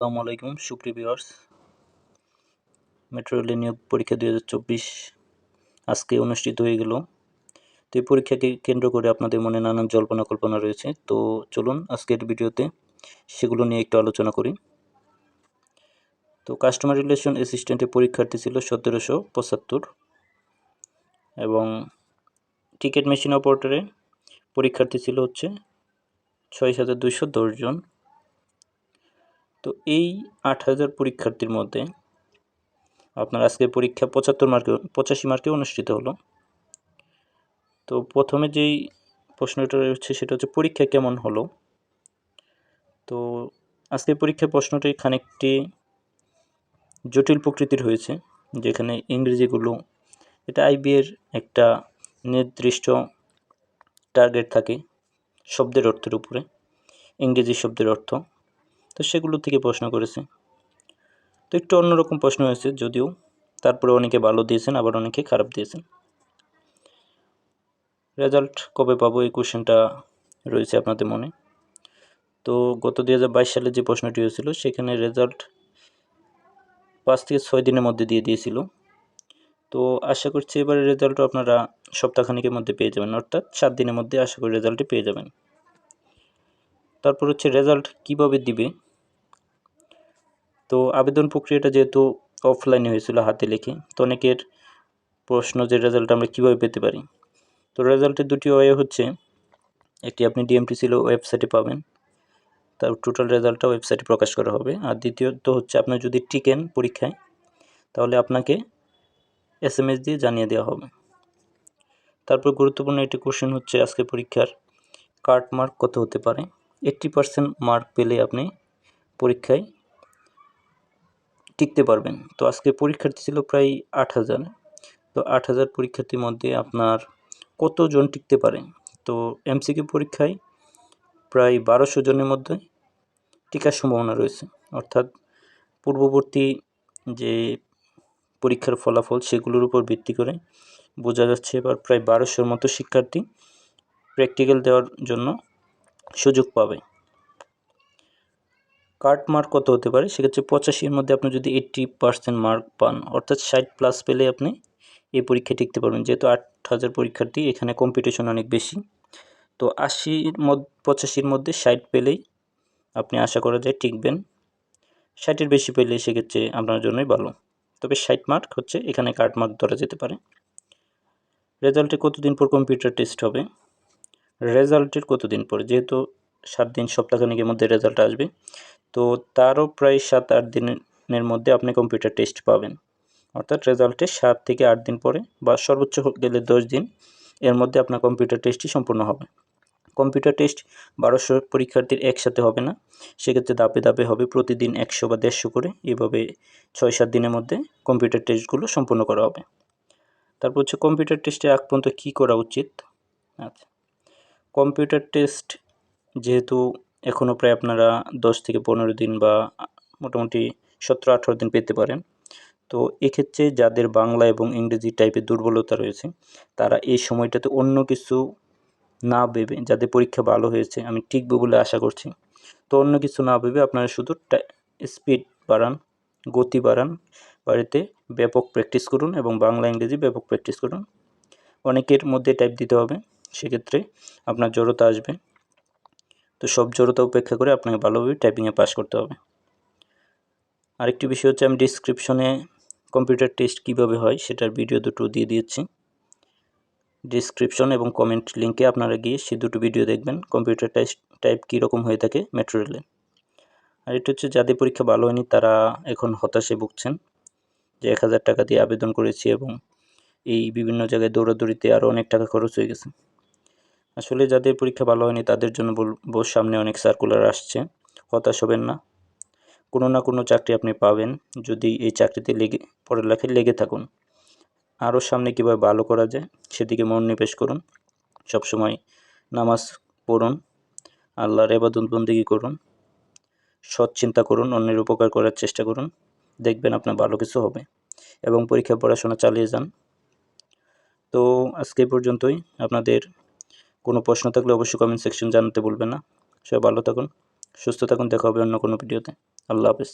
আসসালামু আলাইকুম, সুপ্রিয় ভিউয়ার্স। মেট্রো রেলের নিয়োগ পরীক্ষা দুই হাজার চব্বিশ আজকে অনুষ্ঠিত হয়ে গেল। তো এই পরীক্ষাকে কেন্দ্র করে আপনাদের মনে নানান জল্পনা কল্পনা রয়েছে। তো চলুন আজকের ভিডিওতে সেগুলো নিয়ে একটু আলোচনা করি। তো কাস্টমার রিলেশন অ্যাসিস্ট্যান্টের পরীক্ষার্থী ছিল সতেরোশো পঁচাত্তর এবং টিকিট মেশিন অপারেটরে পরীক্ষার্থী ছিল হচ্ছে ছয় হাজার দুইশো দশজন তো এই আট হাজার পরীক্ষার্থীর মধ্যে আপনার আজকে পরীক্ষা পঁচাত্তর মার্কে, পঁচাশি মার্কে অনুষ্ঠিত হলো। তো প্রথমে যেই প্রশ্নটা রয়েছে সেটা হচ্ছে পরীক্ষা কেমন হলো? তো আজকে পরীক্ষার প্রশ্নটি খানিকটি জটিল প্রকৃতির হয়েছে, যেখানে ইংরেজিগুলো, এটা আইবিএর একটা নির্দিষ্ট টার্গেট থাকে শব্দের অর্থের উপরে, ইংরেজি শব্দের অর্থ। তো সেগুলো থেকে প্রশ্ন করেছে। তো একটু অন্যরকম প্রশ্ন হয়েছে, যদিও তারপরে অনেকে ভালো দিয়েছেন, আবার অনেকে খারাপ দিয়েছেন। রেজাল্ট কবে পাবো এই কোশ্চেনটা রয়েছে আপনাদের মনে। তো গত দুই সালে যে প্রশ্নটি হয়েছিল, সেখানে রেজাল্ট পাঁচ থেকে ছয় দিনের মধ্যে দিয়ে দিয়েছিল। তো আশা করছি এবারে রেজাল্টও আপনারা সপ্তাহখানিকের মধ্যে পেয়ে যাবেন, অর্থাৎ সাত দিনের মধ্যে আশা করি রেজাল্টটি পেয়ে যাবেন। তারপর হচ্ছে রেজাল্ট কীভাবে দিবে তো আবেদন প্রক্রিয়াটা যেহেতু অফলাইনে হয়েছিল হাতে লিখে, তো অনেকের প্রশ্ন যে রেজাল্ট আমরা কীভাবে পেতে পারি? তো রেজাল্টের দুটি ওয়ে হচ্ছে, একটি আপনি ডিএমটিসির ওয়েবসাইটে পাবেন, তার টোটাল রেজাল্টটা ওয়েবসাইটে প্রকাশ করা হবে। আর দ্বিতীয়ত হচ্ছে আপনার যদি টিকেন পরীক্ষায়, তাহলে আপনাকে এস এম এস দিয়ে জানিয়ে দেওয়া হবে। তারপর গুরুত্বপূর্ণ একটি কোশ্চেন হচ্ছে আজকে পরীক্ষার কার্ড মার্ক কত হতে পারে? এইট্টি পার্সেন্ট মার্ক পেলে আপনি পরীক্ষায় টিকতে পারবেন। তো আজকে পরীক্ষার্থী ছিল প্রায় আট হাজার। তো আট হাজার পরীক্ষার্থীর মধ্যে আপনার কতজন টিকতে পারে? তো এমসিকিউ পরীক্ষায় প্রায় বারোশো জনের মধ্যে টিকার সম্ভাবনা রয়েছে। অর্থাৎ পূর্ববর্তী যে পরীক্ষার ফলাফল সেগুলোর উপর ভিত্তি করে বোঝা যাচ্ছে এবার প্রায় বারোশোর মতো শিক্ষার্থী প্র্যাকটিক্যাল দেওয়ার জন্য সুযোগ পাবে। কাট মার্ক কত হতে পারে? সেক্ষেত্রে পঁচাশির মধ্যে আপনি যদি এইট্টি পার্সেন্ট মার্ক পান, অর্থাৎ ষাট প্লাস পেলে আপনি এই পরীক্ষায় টিকতে পারবেন। যেহেতু আট হাজার পরীক্ষার্থী, এখানে কম্পিটিশন অনেক বেশি। তো আশির মধ্যে পঁচাশির মধ্যে ষাট পেলেই আপনি আশা করা যায় টিকবেন। ষাটের বেশি পেলে সেক্ষেত্রে আপনার জন্যই ভালো। তবে ষাট মার্ক হচ্ছে এখানে কাট মার্ক ধরা যেতে পারে। রেজাল্টে কতদিন পর কম্পিউটার টেস্ট হবে? রেজাল্টের কতদিন পর? যেহেতু সাত দিন, সপ্তাহখানিকের মধ্যে রেজাল্ট আসবে। তো তারও প্রায় সাত, আট দিনের মধ্যে আপনি কম্পিউটার টেস্ট পাবেন। অর্থাৎ রেজাল্টে সাত থেকে আট দিন পরে বা সর্বোচ্চ গেলে দশ দিন, এর মধ্যে আপনার কম্পিউটার টেস্টটি সম্পূর্ণ হবে। কম্পিউটার টেস্ট বারোশো পরীক্ষার্থীর একসাথে হবে না। সেক্ষেত্রে দাপে দাপে হবে প্রতিদিন একশো বা দেড়শো করে। এভাবে ছয়, সাত দিনের মধ্যে কম্পিউটার টেস্টগুলো সম্পূর্ণ করা হবে। তারপর হচ্ছে কম্পিউটার টেস্টে আগ পর্যন্ত কী করা উচিত? আচ্ছা। কম্পিউটার টেস্ট যেহেতু এখনও প্রায় আপনারা দশ থেকে পনেরো দিন বা মোটামুটি সতেরো, আঠারো দিন পেতে পারেন। তো এক্ষেত্রে যাদের বাংলা এবং ইংরেজি টাইপের দুর্বলতা রয়েছে, তারা এই সময়টাতে অন্য কিছু না ভেবে, যাদের পরীক্ষা ভালো হয়েছে, আমি টিকবো বলে আশা করছি, তো অন্য কিছু না ভেবে আপনারা শুধু স্পিড বাড়ান, গতি বাড়ান, বাড়িতে ব্যাপক প্র্যাকটিস করুন এবং বাংলা, ইংরেজি ব্যাপক প্র্যাকটিস করুন। অনেকের মধ্যে টাইপ দিতে হবে, সেক্ষেত্রে আপনার জড়তা আসবে। তো সব জড়তা উপেক্ষা করে আপনাকে ভালোভাবে টাইপিংয়ে পাস করতে হবে। আরেকটি বিষয় হচ্ছে, আমি ডিসক্রিপশনে কম্পিউটার টেস্ট কীভাবে হয় সেটার ভিডিও দুটো দিয়ে দিয়েছি। ডিসক্রিপশন এবং কমেন্ট লিঙ্কে আপনারা গিয়ে সে দুটো ভিডিও দেখবেন কম্পিউটার টেস্ট টাইপ কীরকম হয়ে থাকে মেট্রো রেলে আর এটা হচ্ছে, যাদের পরীক্ষা ভালো হয়নি তারা এখন হতাশে ভুগছেন যে এক হাজার টাকা দিয়ে আবেদন করেছি এবং এই বিভিন্ন জায়গায় দৌড়াদৌড়িতে আরও অনেক টাকা খরচ হয়ে গেছে। আসলে যাদের পরীক্ষা ভালো হয়নি, তাদের জন্য বলব সামনে অনেক সার্কুলার আসছে। হতাশ হবেন না। কোনো না কোনো চাকরি আপনি পাবেন। যদি এই চাকরিতে লেগে পড়ালেখায় লেগে থাকুন। আরও সামনে কীভাবে ভালো করা যায়, সেদিকে মনোনিবেশ করুন। সবসময় নামাজ পড়ুন। আল্লাহর এবাদত বন্দিগি করুন। সৎ চিন্তা করুন, অন্যের উপকার করার চেষ্টা করুন। দেখবেন আপনার ভালো কিছু হবে এবং পরীক্ষা পড়াশোনা চালিয়ে যান। তো আজকে পর্যন্তই। আপনাদের কোনো প্রশ্ন থাকলে অবশ্যই কমেন্ট সেকশন জানাতে বলবেন না। সবাই ভালো থাকুন, সুস্থ থাকুন, দেখা হবে অন্য কোনো ভিডিওতে আল্লাহ হাফেজ।